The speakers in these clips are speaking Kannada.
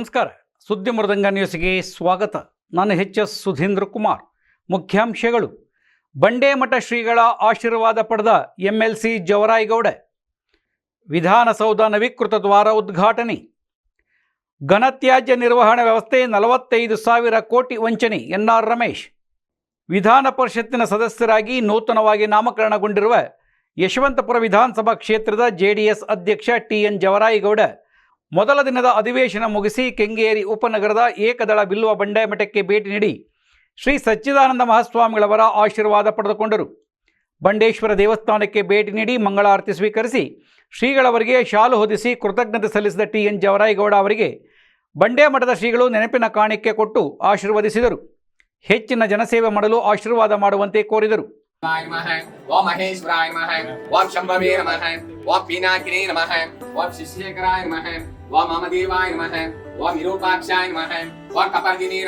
ನಮಸ್ಕಾರ. ಸುದ್ದಿ ಮೃದಂಗ ನ್ಯೂಸ್ಗೆ ಸ್ವಾಗತ. ನಾನು ಎಚ್ ಎಸ್ ಸುಧೀಂದ್ರ ಕುಮಾರ್. ಮುಖ್ಯಾಂಶಗಳು. ಬಂಡೇಮಠ ಶ್ರೀಗಳ ಆಶೀರ್ವಾದ ಪಡೆದ M L C Javarayagowda. Vidhana Soudha ನವೀಕೃತ ದ್ವಾರ ಉದ್ಘಾಟನೆ. ಘನತ್ಯಾಜ್ಯ ನಿರ್ವಹಣಾ ವ್ಯವಸ್ಥೆ ನಲವತ್ತೈದು ಸಾವಿರ ಕೋಟಿ ವಂಚನೆ ಎನ್ ಆರ್ ರಮೇಶ್. ವಿಧಾನ ಪರಿಷತ್ತಿನ ಸದಸ್ಯರಾಗಿ ನೂತನವಾಗಿ ನಾಮಕರಣಗೊಂಡಿರುವ ಯಶವಂತಪುರ ವಿಧಾನಸಭಾ ಕ್ಷೇತ್ರದ ಜೆಡಿಎಸ್ ಅಧ್ಯಕ್ಷ ಟಿ ಎನ್ ಜವರಾಯಗೌಡ. ಮೊದಲ ದಿನದ ಅಧಿವೇಶನ ಮುಗಿಸಿ ಕೆಂಗೇರಿ ಉಪನಗರದ ಏಕದಳ ಬಿಲ್ಲುವ ಬಂಡೆ ಮಠಕ್ಕೆ ಭೇಟಿ ನೀಡಿ ಶ್ರೀ ಸಚ್ಚಿದಾನಂದ ಮಹಾಸ್ವಾಮಿಗಳವರ ಆಶೀರ್ವಾದ ಪಡೆದುಕೊಂಡರು. ಬಂಡೇಶ್ವರ ದೇವಸ್ಥಾನಕ್ಕೆ ಭೇಟಿ ನೀಡಿ ಮಂಗಳಾರತಿ ಸ್ವೀಕರಿಸಿ ಶ್ರೀಗಳವರಿಗೆ ಶಾಲು ಹೊದಿಸಿ ಕೃತಜ್ಞತೆ ಸಲ್ಲಿಸಿದ ಟಿ ಎನ್ ಜವರಾಯಗೌಡ ಅವರಿಗೆ ಬಂಡೆ ಮಠದ ಶ್ರೀಗಳು ನೆನಪಿನ ಕಾಣಿಕೆ ಕೊಟ್ಟು ಆಶೀರ್ವದಿಸಿದರು. ಹೆಚ್ಚಿನ ಜನಸೇವೆ ಮಾಡಲು ಆಶೀರ್ವಾದ ಮಾಡುವಂತೆ ಕೋರಿದರು. शिवाय नमः ओम महेश्वराय नमः ओम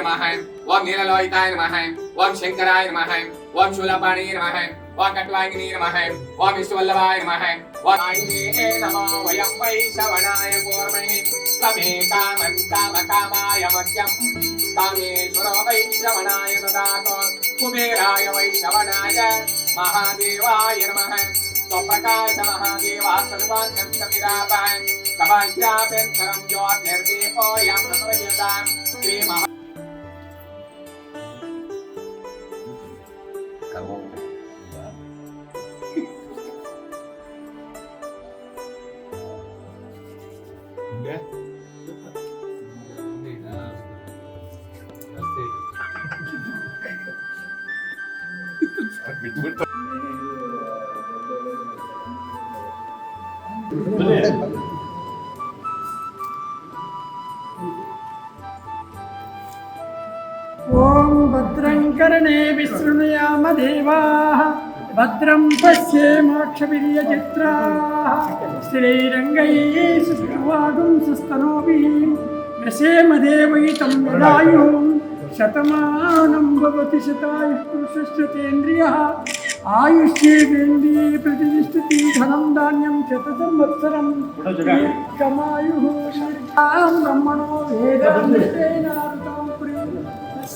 शंभवे नमः ओम पीनाकिने नमः ओम शिष्येकराय नमः บายยาเป็นคำยอดเนรีพอยังสมัยยืนตามตรีมหาครับผมเด้อนี่นะสิมันเป็น భద్రం కరణే విశృణుయామ దేవా భద్రం పశ్యే మోక్షవీర్యచిత్రా శ్రీరంగై సుష్వాగుం సుస్తనోభి నశేమ దేవయితం యదాయు శతమానం భవతి శతాయుష్ేంద్రియ ఆయుష్యేంద్రీ ప్రతిష్ఠితి ధనం ధాన్యం శత సంవత్సరం కమాయు బ్రహ్మణో వేదేన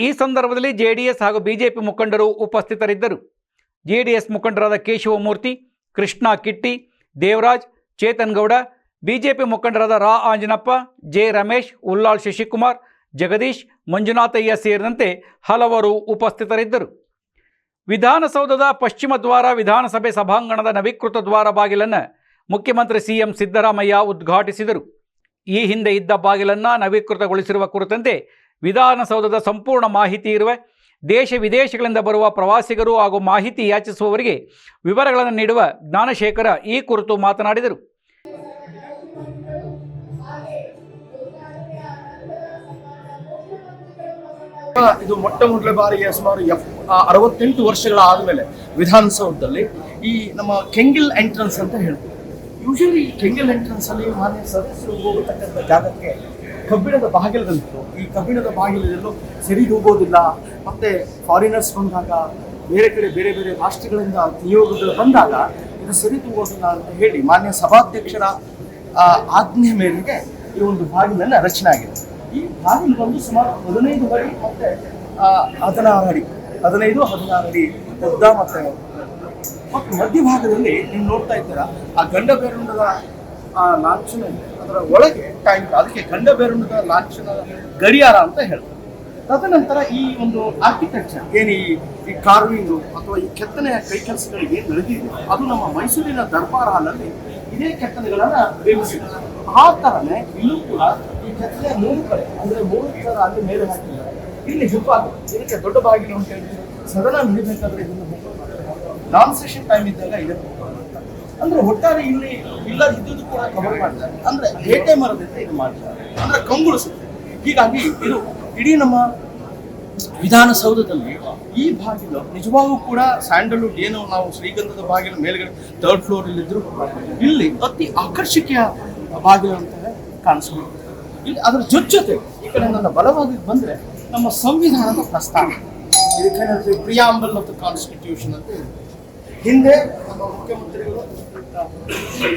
ಈ ಸಂದರ್ಭದಲ್ಲಿ ಜೆಡಿಎಸ್ ಹಾಗೂ ಬಿಜೆಪಿ ಮುಖಂಡರು ಉಪಸ್ಥಿತರಿದ್ದರು. ಜೆಡಿಎಸ್ ಮುಖಂಡರಾದ ಕೇಶವಮೂರ್ತಿ, ಕೃಷ್ಣ ಕಿಟ್ಟಿ, ದೇವರಾಜ್, ಚೇತನ್ ಗೌಡ, ಬಿಜೆಪಿ ಮುಖಂಡರಾದ ರಾ ಆಂಜನಪ್ಪ, ಜೆ ರಮೇಶ್, ಉಲ್ಲಾಳ್ ಶಶಿಕುಮಾರ್, ಜಗದೀಶ್, ಮಂಜುನಾಥಯ್ಯ ಸೇರಿದಂತೆ ಹಲವರು ಉಪಸ್ಥಿತರಿದ್ದರು. ವಿಧಾನಸೌಧದ ಪಶ್ಚಿಮ ದ್ವಾರ ವಿಧಾನಸಭೆ ಸಭಾಂಗಣದ ನವೀಕೃತ ದ್ವಾರ ಬಾಗಿಲನ್ನು ಮುಖ್ಯಮಂತ್ರಿ ಸಿಎಂ ಸಿದ್ದರಾಮಯ್ಯ ಉದ್ಘಾಟಿಸಿದರು. ಈ ಹಿಂದೆ ಇದ್ದ ಬಾಗಿಲನ್ನು ನವೀಕೃತಗೊಳಿಸಿರುವ ಕುರಿತಂತೆ ವಿಧಾನಸೌಧದ ಸಂಪೂರ್ಣ ಮಾಹಿತಿ ಇರುವೆ. ದೇಶ ವಿದೇಶಗಳಿಂದ ಬರುವ ಪ್ರವಾಸಿಗರು ಹಾಗೂ ಮಾಹಿತಿ ಯಾಚಿಸುವವರಿಗೆ ವಿವರಗಳನ್ನು ನೀಡುವ ಜ್ಞಾನಶೇಖರ ಈ ಕುರಿತು ಮಾತನಾಡಿದರು. ಇದು ಮೊಟ್ಟ ಮೊದಲ ಬಾರಿಗೆ ಸುಮಾರು ಎಫ್ ಅರವತ್ತೆಂಟು ವರ್ಷಗಳ ಆದಮೇಲೆ ವಿಧಾನಸೌಧದಲ್ಲಿ ಈ ನಮ್ಮ ಕೆಂಗಿಲ್ ಎಂಟ್ರನ್ಸ್ ಅಂತ ಹೇಳ್ತೀವಿ. ಯೂಶಲಿ ಕೆಂಗಿಲ್ ಎಂಟ್ರನ್ಸ್ ಅಲ್ಲಿ ಮಾನ್ಯ ಸದಸ್ಯರು ಹೋಗತಕ್ಕಂಥ ಜಾಗಕ್ಕೆ ಕಬ್ಬಿಣದ ಬಂದಿತ್ತು ಈ ಕಬ್ಬಿಣದ ಬಾಗಿಲದಲ್ಲೂ ಸರಿ ಹೋಗೋದಿಲ್ಲ. ಮತ್ತೆ ಫಾರಿನರ್ಸ್ ಬಂದಾಗ, ಬೇರೆ ಕಡೆ ಬೇರೆ ಬೇರೆ ರಾಷ್ಟ್ರಗಳಿಂದ ನಿಯೋಗಗಳು ಬಂದಾಗ ಇದು ಸರಿ ತುಂಬೋದಿಲ್ಲ ಅಂತ ಹೇಳಿ ಮಾನ್ಯ ಸಭಾಧ್ಯಕ್ಷರ ಆಜ್ಞೆ ಮೇರೆಗೆ ಈ ಒಂದು ಬಾಗಿಲನ್ನ ರಚನೆ ಆಗಿದೆ ಈ ಬಾಗಿಲು ಬಂದು ಸುಮಾರು ಹದಿನೈದು ಅಡಿ ಮತ್ತೆ ಹದಿನಾರು ಅಡಿ, ಹದಿನೈದು, ಹದಿನಾರು ಅಡಿ ಉದ್ದ ಮತ್ತೆ ಮತ್ತು ಮಧ್ಯಭಾಗದಲ್ಲಿ ನೀವು ನೋಡ್ತಾ ಇದ್ದೀರಾ, ಆ ಗಂಡ ಬೇರುಂಡದ ಲಾಂಛನ ಇದೆ ಅದರ ಒಳಗೆ ಟೈಮ್ ಅದಕ್ಕೆ ಗಂಡ ಬೇರುಂಡದ ಲಾಂಛನ, ಗಡಿಯಾರ ಅಂತ ಹೇಳ್ತಾರೆ. ತದನಂತರ ಈ ಒಂದು ಆರ್ಕಿಟೆಕ್ಚರ್ ಏನು ಈ ಕಾರ್ವಿಂಗು ಅಥವಾ ಈ ಕೆತ್ತನೆಯ ಕೈ ಕೆಲಸಗಳು ಏನು ನಡೆದಿದೆ, ಅದು ನಮ್ಮ ಮೈಸೂರಿನ ದರ್ಬಾರ್ ಹಾಲಲ್ಲಿ ಇದೇ ಕೆತ್ತನೆಗಳನ್ನು ನಿರ್ಮಿಸಿದ್ದಾರೆ. ಆ ತರನೇ ಇಲ್ಲೂ ಕೂಡ ಈ ಕೆತ್ತನೆಯ ಮೂರು ಕಡೆ, ಅಂದ್ರೆ ಮೂರು ಥರ ಅಲ್ಲಿ ಮೇಲೆ ಹಾಕಿದ್ದಾರೆ. ಇಲ್ಲಿ ಹೆಬ್ಬಾಗ ಇದಕ್ಕೆ ದೊಡ್ಡ ಬಾಗಿಲು ಅಂತ ಹೇಳ್ತೀವಿ ಸದನ ನಡಿಬೇಕಾದ್ರೆ ಇದನ್ನು ನಾನ್ ಸೆಷನ್ ಟೈಮ್ ಇದ್ದಾಗ ಇದಕ್ಕೆ ಅಂದ್ರೆ ಒಟ್ಟಾರೆ ಇಲ್ಲಿ ಇಲ್ಲ ಇದ್ದಿದ್ದು ಕೂಡ ಕವರ್ ಮಾಡ್ತಾರೆ. ಅಂದ್ರೆ ಬೇಟೆ ಮರದಿಂದ ಇದು ಮಾಡ್ತಾರೆ. ಅಂದ್ರೆ ಕಂಗುಳು ಹೀಗಾಗಿ ಇದು ಇಡೀ ನಮ್ಮ ವಿಧಾನಸೌಧದಲ್ಲಿ ಈ ಬಾಗಿಲು ನಿಜವಾಗೂ ಕೂಡ ಸ್ಯಾಂಡಲ್ವುಡ್ ಏನು ನಾವು ಶ್ರೀಗಂಧದ ಬಾಗಿಲು ಮೇಲ್ಗಡೆ ಥರ್ಡ್ ಫ್ಲೋರ್ ಅಲ್ಲಿ ಇದ್ರು ಇಲ್ಲಿ ಅತಿ ಆಕರ್ಷಕೀಯ ಬಾಗಿಲು ಅಂತ ಕಾಣಿಸ್ಬೋದು ಇಲ್ಲಿ ಅದರ ಜೊತೆ ಈ ಕಡೆ ನನ್ನ ಬಲವಾಗಿ ಬಂದ್ರೆ ನಮ್ಮ ಸಂವಿಧಾನದ ಪ್ರಸ್ತಾವ. ಇದಕ್ಕೆ ಪ್ರಿಯಾಂಬಲ್ ಮತ್ತು ಕಾನ್ಸ್ಟಿಟ್ಯೂಷನ್ ಅಂತ ಹಿಂದೆ ನಮ್ಮ ಮುಖ್ಯಮಂತ್ರಿಗಳು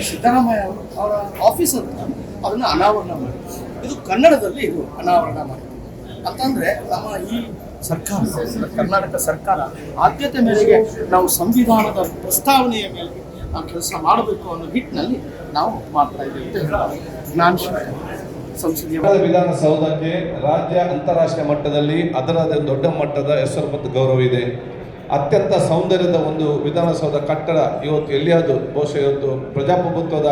ಸಿದ್ದರಾಮಯ್ಯ ಅವರು ಅವರ ಆಫೀಸ್ ಅಂತ ಅದನ್ನ ಅನಾವರಣ ಮಾಡಿ ಇದು ಕನ್ನಡದಲ್ಲಿ ಇದು ಅನಾವರಣ ಮಾಡಿ ಅಂತಂದರೆ ನಮ್ಮ ಈ ಸರ್ಕಾರ, ಕರ್ನಾಟಕ ಸರ್ಕಾರ ಆದ್ಯತೆ ಮೇರೆಗೆ ನಾವು ಸಂವಿಧಾನದ ಪ್ರಸ್ತಾವನೆಯ ಮೇಲೆ ನಾವು ಕೆಲಸ ಮಾಡಬೇಕು ಅನ್ನೋ ನಿಟ್ಟಿನಲ್ಲಿ ನಾವು ಮಾಡ್ತಾ ಇದ್ದೀವಿ ಅಂತ ಹೇಳಿ ಸಂಸದೀಯ ವಿಧಾನಸೌಧಕ್ಕೆ ರಾಜ್ಯ ಅಂತಾರಾಷ್ಟ್ರೀಯ ಮಟ್ಟದಲ್ಲಿ ಅದರದೇ ದೊಡ್ಡ ಮಟ್ಟದ ಹೆಸರು ಮತ್ತು ಗೌರವ ಇದೆ. ಅತ್ಯಂತ ಸೌಂದರ್ಯದ ಒಂದು ವಿಧಾನಸೌಧ ಕಟ್ಟಡ ಇವತ್ತು ಎಲ್ಲಿಯಾದರೂ ಬಹುಶಃ ಇವತ್ತು ಪ್ರಜಾಪ್ರಭುತ್ವದ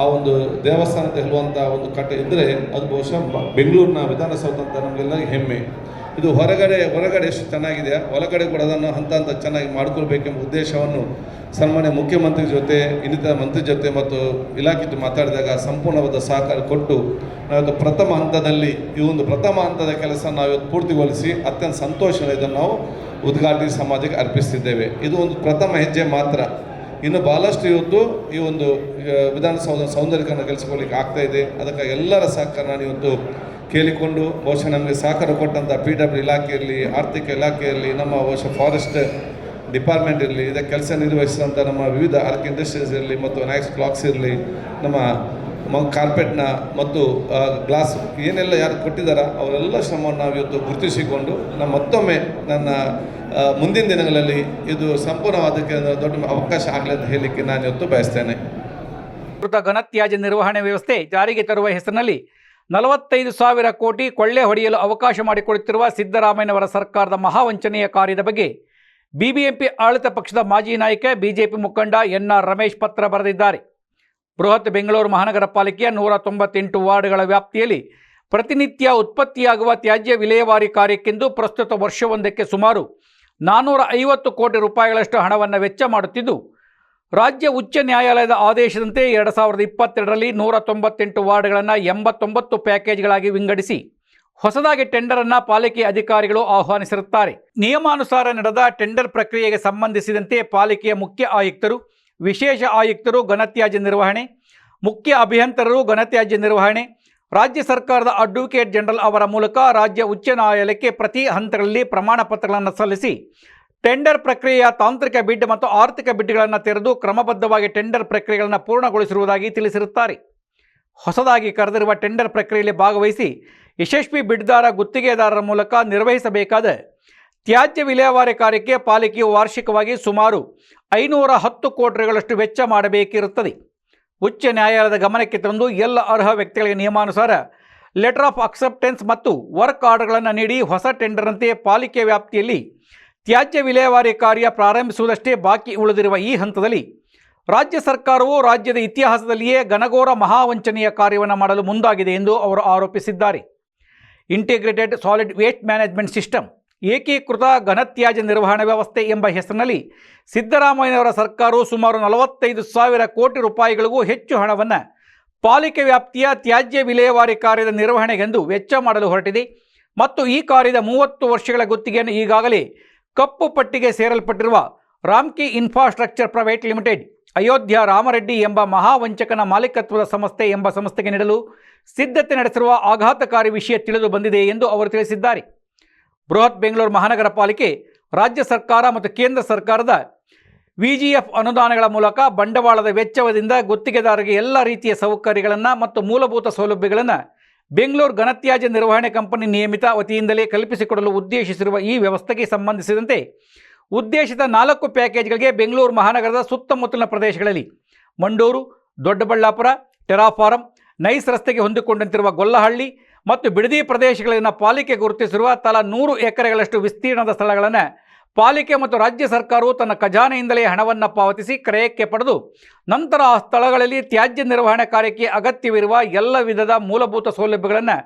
ಆ ಒಂದು ದೇವಸ್ಥಾನ ಹೇಳುವಂಥ ಒಂದು ಕಟ್ಟ ಇದ್ದರೆ ಅದು ಬಹುಶಃ ಬೆಂಗಳೂರಿನ ವಿಧಾನಸೌಧ ಅಂತ ನಮಗೆಲ್ಲ ಹೆಮ್ಮೆ. ಇದು ಹೊರಗಡೆ ಹೊರಗಡೆ ಎಷ್ಟು ಚೆನ್ನಾಗಿದೆ, ಒಳಗಡೆ ಕೂಡ ಅದನ್ನು ಹಂತ ಹಂತ ಚೆನ್ನಾಗಿ ಮಾಡ್ಕೊಳ್ಬೇಕೆಂಬ ಉದ್ದೇಶವನ್ನು ಸನ್ಮಾನ್ಯ ಮುಖ್ಯಮಂತ್ರಿ ಜೊತೆ, ಇನ್ನಿತರ ಮಂತ್ರಿ ಜೊತೆ ಮತ್ತು ಇಲಾಖೆ ಮಾತಾಡಿದಾಗ ಸಂಪೂರ್ಣವಾದ ಸಹಕಾರ ಕೊಟ್ಟು ನಾವಿವತ್ತು ಪ್ರಥಮ ಹಂತದಲ್ಲಿ ಈ ಒಂದು ಪ್ರಥಮ ಹಂತದ ಕೆಲಸ ನಾವಿವತ್ತು ಪೂರ್ತಿಗೊಳಿಸಿ ಅತ್ಯಂತ ಸಂತೋಷದಿಂದ ಇದನ್ನು ನಾವು ಉದ್ಘಾಟಿಸಿ ಸಮಾಜಕ್ಕೆ ಅರ್ಪಿಸ್ತಿದ್ದೇವೆ. ಇದು ಒಂದು ಪ್ರಥಮ ಹೆಜ್ಜೆ ಮಾತ್ರ. ಇನ್ನು ಭಾಳಷ್ಟು ಇವತ್ತು ಈ ಒಂದು ವಿಧಾನಸೌಧ ಸೌಂದರ್ಯಕರಣ ಕೆಲಸಗಳಿಗೆ ಆಗ್ತಾ ಇದೆ. ಅದಕ್ಕಾಗಿ ಎಲ್ಲರ ಸಹಕಾರ ನಾನು ಇವತ್ತು ಕೇಳಿಕೊಂಡು ಬಹುಶಃ ನಮಗೆ ಸಹಕಾರ ಕೊಟ್ಟಂಥ ಪಿ ಡಬ್ಲ್ಯೂ ಇಲಾಖೆ ಆರ್ಥಿಕ ಇಲಾಖೆ ನಮ್ಮ ಬಹುಶಃ ಫಾರೆಸ್ಟ್ ಡಿಪಾರ್ಟ್ಮೆಂಟ್ ಇರಲಿ ಇದಕ್ಕೆ ಕೆಲಸ ನಿರ್ವಹಿಸಿದಂಥ ನಮ್ಮ ವಿವಿಧ ಆರ್ಕ್ ಇಂಡಸ್ಟ್ರೀಸ್ ಇರಲಿ ಮತ್ತು ನ್ಯಾಕ್ಸ್ ಕ್ಲಾಕ್ಸ್ ಇರಲಿ, ನಮ್ಮ ಕಾರ್ಪೆಟ್ನ ಮತ್ತು ಗ್ಲಾಸ್ ಏನೆಲ್ಲ ಯಾರು ಕೊಟ್ಟಿದ್ದಾರೆ ಅವರೆಲ್ಲ ಶ್ರಮವನ್ನು ನಾವು ಇವತ್ತು ಗುರುತಿಸಿಕೊಂಡು ನಾನು ಮತ್ತೊಮ್ಮೆ ನನ್ನ ಮುಂದಿನ ದಿನಗಳಲ್ಲಿ ಇದು ಸಂಪೂರ್ಣವಾದಕ್ಕೆ ದೊಡ್ಡ ಅವಕಾಶ ಆಗಲಿ ಅಂತ ಹೇಳಲಿಕ್ಕೆ ನಾನು ಇವತ್ತು ಬಯಸ್ತೇನೆ. ಘನತ್ಯಾಜ್ಯ ನಿರ್ವಹಣೆ ವ್ಯವಸ್ಥೆ ಜಾರಿಗೆ ತರುವ ಹೆಸರಿನಲ್ಲಿ ನಲವತ್ತೈದು ಸಾವಿರ ಕೋಟಿ ಕೊಳ್ಳೆ ಹೊಡೆಯಲು ಅವಕಾಶ ಮಾಡಿಕೊಡುತ್ತಿರುವ ಸಿದ್ದರಾಮಯ್ಯನವರ ಸರ್ಕಾರದ ಮಹಾವಂಚನೆಯ ಕಾರ್ಯದ ಬಗ್ಗೆ ಬಿಬಿಎಂಪಿ ಆಡಳಿತ ಪಕ್ಷದ ಮಾಜಿ ನಾಯಕ, ಬಿಜೆಪಿ ಮುಖಂಡ ಎನ್ ಆರ್ ರಮೇಶ್ ಪತ್ರ ಬರೆದಿದ್ದಾರೆ. ಬೃಹತ್ ಬೆಂಗಳೂರು ಮಹಾನಗರ ಪಾಲಿಕೆಯ ನೂರ ತೊಂಬತ್ತೆಂಟು ವಾರ್ಡ್ಗಳ ವ್ಯಾಪ್ತಿಯಲ್ಲಿ ಪ್ರತಿನಿತ್ಯ ಉತ್ಪತ್ತಿಯಾಗುವ ತ್ಯಾಜ್ಯ ವಿಲೇವಾರಿ ಕಾರ್ಯಕ್ಕೆಂದು ಪ್ರಸ್ತುತ ವರ್ಷವೊಂದಕ್ಕೆ ಸುಮಾರು ನಾನ್ನೂರ ಐವತ್ತು ಕೋಟಿ ರೂಪಾಯಿಗಳಷ್ಟು ಹಣವನ್ನು ವೆಚ್ಚ ಮಾಡುತ್ತಿದ್ದು ರಾಜ್ಯ ಉಚ್ಚ ನ್ಯಾಯಾಲಯದ ಆದೇಶದಂತೆ ಎರಡು ಸಾವಿರದ ಇಪ್ಪತ್ತೆರಡರಲ್ಲಿ ನೂರ ತೊಂಬತ್ತೆಂಟು ವಾರ್ಡ್ಗಳನ್ನು ಎಂಬತ್ತೊಂಬತ್ತು ಪ್ಯಾಕೇಜ್ಗಳಾಗಿ ವಿಂಗಡಿಸಿ ಹೊಸದಾಗಿ ಟೆಂಡರನ್ನು ಪಾಲಿಕೆ ಅಧಿಕಾರಿಗಳು ಆಹ್ವಾನಿಸಿರುತ್ತಾರೆ. ನಿಯಮಾನುಸಾರ ನಡೆದ ಟೆಂಡರ್ ಪ್ರಕ್ರಿಯೆಗೆ ಸಂಬಂಧಿಸಿದಂತೆ ಪಾಲಿಕೆಯ ಮುಖ್ಯ ಆಯುಕ್ತರು, ವಿಶೇಷ ಆಯುಕ್ತರು ಘನತ್ಯಾಜ್ಯ ನಿರ್ವಹಣೆ, ಮುಖ್ಯ ಅಭಿಯಂತರರು ಘನತ್ಯಾಜ್ಯ ನಿರ್ವಹಣೆ, ರಾಜ್ಯ ಸರ್ಕಾರದ ಅಡ್ವೊಕೇಟ್ ಜನರಲ್ ಅವರ ಮೂಲಕ ರಾಜ್ಯ ಉಚ್ಚ ನ್ಯಾಯಾಲಯಕ್ಕೆ ಪ್ರತಿ ಹಂತಗಳಲ್ಲಿ ಪ್ರಮಾಣ ಪತ್ರಗಳನ್ನು ಸಲ್ಲಿಸಿ ಟೆಂಡರ್ ಪ್ರಕ್ರಿಯೆಯ ತಾಂತ್ರಿಕ ಬಿಡ್ ಮತ್ತು ಆರ್ಥಿಕ ಬಿಡ್ಗಳನ್ನು ತೆರೆದು ಕ್ರಮಬದ್ಧವಾಗಿ ಟೆಂಡರ್ ಪ್ರಕ್ರಿಯೆಗಳನ್ನು ಪೂರ್ಣಗೊಳಿಸಿರುವುದಾಗಿ ತಿಳಿಸಿರುತ್ತಾರೆ. ಹೊಸದಾಗಿ ಕರೆದಿರುವ ಟೆಂಡರ್ ಪ್ರಕ್ರಿಯೆಯಲ್ಲಿ ಭಾಗವಹಿಸಿ ಯಶಸ್ವಿ ಬಿಡ್ದಾರ ಗುತ್ತಿಗೆದಾರರ ಮೂಲಕ ನಿರ್ವಹಿಸಬೇಕಾದ ತ್ಯಾಜ್ಯ ವಿಲೇವಾರಿ ಕಾರ್ಯಕ್ಕೆ ಪಾಲಿಕೆಯು ವಾರ್ಷಿಕವಾಗಿ ಸುಮಾರು ಐನೂರ ಹತ್ತು ಕೋಟಿಗಳಷ್ಟು ವೆಚ್ಚ ಮಾಡಬೇಕಿರುತ್ತದೆ. ಉಚ್ಚ ನ್ಯಾಯಾಲಯದ ಗಮನಕ್ಕೆ ತಂದು ಎಲ್ಲ ಅರ್ಹ ವ್ಯಕ್ತಿಗಳಿಗೆ ನಿಯಮಾನುಸಾರ ಲೆಟರ್ ಆಫ್ ಅಕ್ಸೆಪ್ಟೆನ್ಸ್ ಮತ್ತು ವರ್ಕ್ ಆರ್ಡರ್ಗಳನ್ನು ನೀಡಿ ಹೊಸ ಟೆಂಡರ್ನಂತೆ ಪಾಲಿಕೆ ವ್ಯಾಪ್ತಿಯಲ್ಲಿ ತ್ಯಾಜ್ಯ ವಿಲೇವಾರಿ ಕಾರ್ಯ ಪ್ರಾರಂಭಿಸುವುದಷ್ಟೇ ಬಾಕಿ ಉಳಿದಿರುವ ಈ ಹಂತದಲ್ಲಿ ರಾಜ್ಯ ಸರ್ಕಾರವು ರಾಜ್ಯದ ಇತಿಹಾಸದಲ್ಲಿಯೇ ಘನಘೋರ ಮಹಾವಂಚನೆಯ ಕಾರ್ಯವನ್ನು ಮಾಡಲು ಮುಂದಾಗಿದೆ ಎಂದು ಅವರು ಆರೋಪಿಸಿದ್ದಾರೆ. Integrated solid waste management system ಏಕೀಕೃತ ಘನತ್ಯಾಜ್ಯ ನಿರ್ವಹಣಾ ವ್ಯವಸ್ಥೆ ಎಂಬ ಹೆಸರಿನಲ್ಲಿ ಸಿದ್ದರಾಮಯ್ಯನವರ ಸರ್ಕಾರವು ಸುಮಾರು ನಲವತ್ತೈದು ಸಾವಿರ ಕೋಟಿ ರೂಪಾಯಿಗಳಿಗೂ ಹೆಚ್ಚು ಹಣವನ್ನು ಪಾಲಿಕೆ ವ್ಯಾಪ್ತಿಯ ತ್ಯಾಜ್ಯ ವಿಲೇವಾರಿ ಕಾರ್ಯದ ನಿರ್ವಹಣೆಗೆಂದು ವೆಚ್ಚ ಮಾಡಲು ಹೊರಟಿದೆ ಮತ್ತು ಈ ಕಾರ್ಯದ ಮೂವತ್ತು ವರ್ಷಗಳ ಗುತ್ತಿಗೆಯನ್ನು ಈಗಾಗಲೇ ಕಪ್ಪು ಪಟ್ಟಿಗೆ ಸೇರಲ್ಪಟ್ಟಿರುವ Ramky infrastructure private limited, Ayodhya Ramareddy ಎಂಬ ಮಹಾವಂಚಕನ ಮಾಲೀಕತ್ವದ ಸಂಸ್ಥೆ ಎಂಬ ಸಂಸ್ಥೆಗೆ ನೀಡಲು ಸಿದ್ಧತೆ ನಡೆಸಿರುವ ಆಘಾತಕಾರಿ ವಿಷಯ ತಿಳಿದು ಬಂದಿದೆ ಎಂದು ಅವರು ತಿಳಿಸಿದ್ದಾರೆ. ಬೃಹತ್ ಬೆಂಗಳೂರು ಮಹಾನಗರ ಪಾಲಿಕೆ, ರಾಜ್ಯ ಸರ್ಕಾರ ಮತ್ತು ಕೇಂದ್ರ ಸರ್ಕಾರದ ವಿಜಿಎಫ್ ಅನುದಾನಗಳ ಮೂಲಕ ಬಂಡವಾಳದ ವೆಚ್ಚವದಿಂದ ಗುತ್ತಿಗೆದಾರರಿಗೆ ಎಲ್ಲ ರೀತಿಯ ಸೌಕರ್ಯಗಳನ್ನು ಮತ್ತು ಮೂಲಭೂತ ಸೌಲಭ್ಯಗಳನ್ನು ಬೆಂಗಳೂರು ಘನತ್ಯಾಜ್ಯ ನಿರ್ವಹಣೆ ಕಂಪನಿ ನಿಯಮಿತ ವತಿಯಿಂದಲೇ ಕಲ್ಪಿಸಿಕೊಡಲು ಉದ್ದೇಶಿಸಿರುವ ಈ ವ್ಯವಸ್ಥೆಗೆ ಸಂಬಂಧಿಸಿದಂತೆ ಉದ್ದೇಶಿತ ನಾಲ್ಕು ಪ್ಯಾಕೇಜ್ಗಳಿಗೆ ಬೆಂಗಳೂರು ಮಹಾನಗರದ ಸುತ್ತಮುತ್ತಲಿನ ಪ್ರದೇಶಗಳಲ್ಲಿ ಮಂಡೂರು, ದೊಡ್ಡಬಳ್ಳಾಪುರ, ಟೆರಾಫಾರಂ, ನೈಸ್ ರಸ್ತೆಗೆ ಹೊಂದಿಕೊಂಡಂತಿರುವ ಗೊಲ್ಲಹಳ್ಳಿ ಮತ್ತು ಬಿಡದಿ ಪ್ರದೇಶಗಳಲ್ಲಿನ ಪಾಲಿಕೆ ಗುರುತಿಸಿರುವ ತಲಾ ನೂರು ಎಕರೆಗಳಷ್ಟು ವಿಸ್ತೀರ್ಣದ ಸ್ಥಳಗಳನ್ನು ಪಾಲಿಕೆ ಮತ್ತು ರಾಜ್ಯ ಸರ್ಕಾರವು ತನ್ನ ಖಜಾನೆಯಿಂದಲೇ ಹಣವನ್ನು ಪಾವತಿಸಿ ಕ್ರಯಕ್ಕೆ ಪಡೆದು ನಂತರ ಆ ಸ್ಥಳಗಳಲ್ಲಿ ತ್ಯಾಜ್ಯ ನಿರ್ವಹಣೆ ಕಾರ್ಯಕ್ಕೆ ಅಗತ್ಯವಿರುವ ಎಲ್ಲ ವಿಧದ ಮೂಲಭೂತ ಸೌಲಭ್ಯಗಳನ್ನು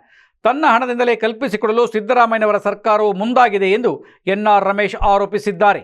ತನ್ನ ಹಣದಿಂದಲೇ ಕಲ್ಪಿಸಿಕೊಡಲು ಸಿದ್ದರಾಮಯ್ಯನವರ ಸರ್ಕಾರವು ಮುಂದಾಗಿದೆ ಎಂದು ಎನ್ ಆರ್ ರಮೇಶ್ ಆರೋಪಿಸಿದ್ದಾರೆ.